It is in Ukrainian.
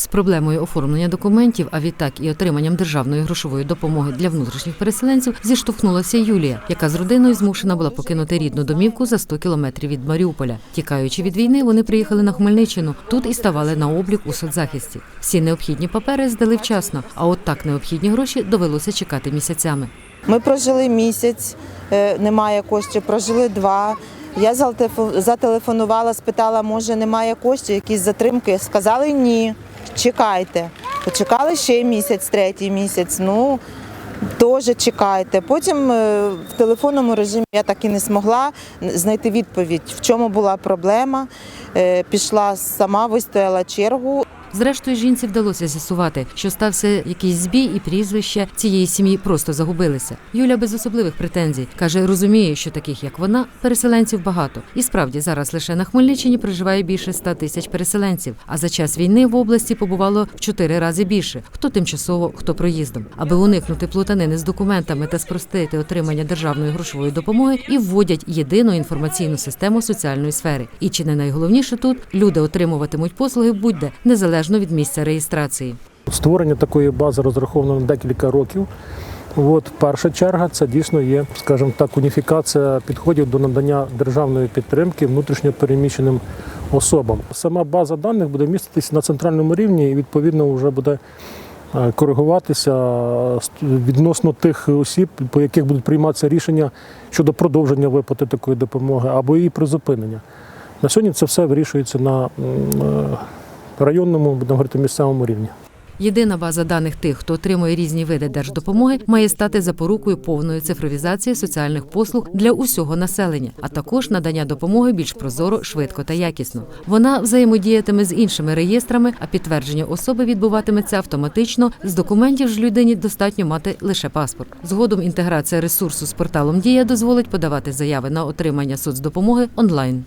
З проблемою оформлення документів, а відтак і отриманням державної грошової допомоги для внутрішніх переселенців зіштовхнулася Юлія, яка з родиною змушена була покинути рідну домівку за 100 кілометрів від Маріуполя. Тікаючи від війни, вони приїхали на Хмельниччину. Тут і ставали на облік у соцзахисті. Всі необхідні папери здали вчасно, а от так необхідні гроші довелося чекати місяцями. Ми прожили місяць, е, немає коштів, прожили два. Я зателефонувала, спитала, може немає коштів, якісь затримки. Сказали ні, чекайте. Почекали ще місяць, третій місяць. Ну теж чекайте. Потім е, в телефонному режимі я так і не змогла знайти відповідь, в чому була проблема. Е, Пішла сама, вистояла чергу. Зрештою, жінці вдалося з'ясувати, що стався якийсь збій, і прізвища цієї сім'ї просто загубилися. Юля без особливих претензій каже, розуміє, що таких як вона переселенців багато. І справді зараз лише на Хмельниччині проживає більше 100 тисяч переселенців. А за час війни в області побувало в чотири рази більше: хто тимчасово, хто проїздом. Аби уникнути плутанини з документами та спростити отримання державної грошової допомоги, і вводять єдину інформаційну систему соціальної сфери. І чи не найголовніше тут люди отримуватимуть послуги будь-де незалежно від місця реєстрації. Створення такої бази розраховано на декілька років. От перша черга це дійсно є, скажімо так, уніфікація підходів до надання державної підтримки внутрішньо переміщеним особам. Сама база даних буде міститися на центральному рівні і відповідно вже буде е, коригуватися е, відносно тих осіб, по яких будуть прийматися рішення щодо продовження виплати такої допомоги або її призупинення. На сьогодні це все вирішується на е, районному, будемо говорити, місцевому рівні. Єдина база даних тих, хто отримує різні види держдопомоги, має стати запорукою повної цифровізації соціальних послуг для усього населення, а також надання допомоги більш прозоро, швидко та якісно. Вона взаємодіятиме з іншими реєстрами, а підтвердження особи відбуватиметься автоматично. З документів ж людині достатньо мати лише паспорт. Згодом інтеграція ресурсу з порталом Дія дозволить подавати заяви на отримання соцдопомоги онлайн.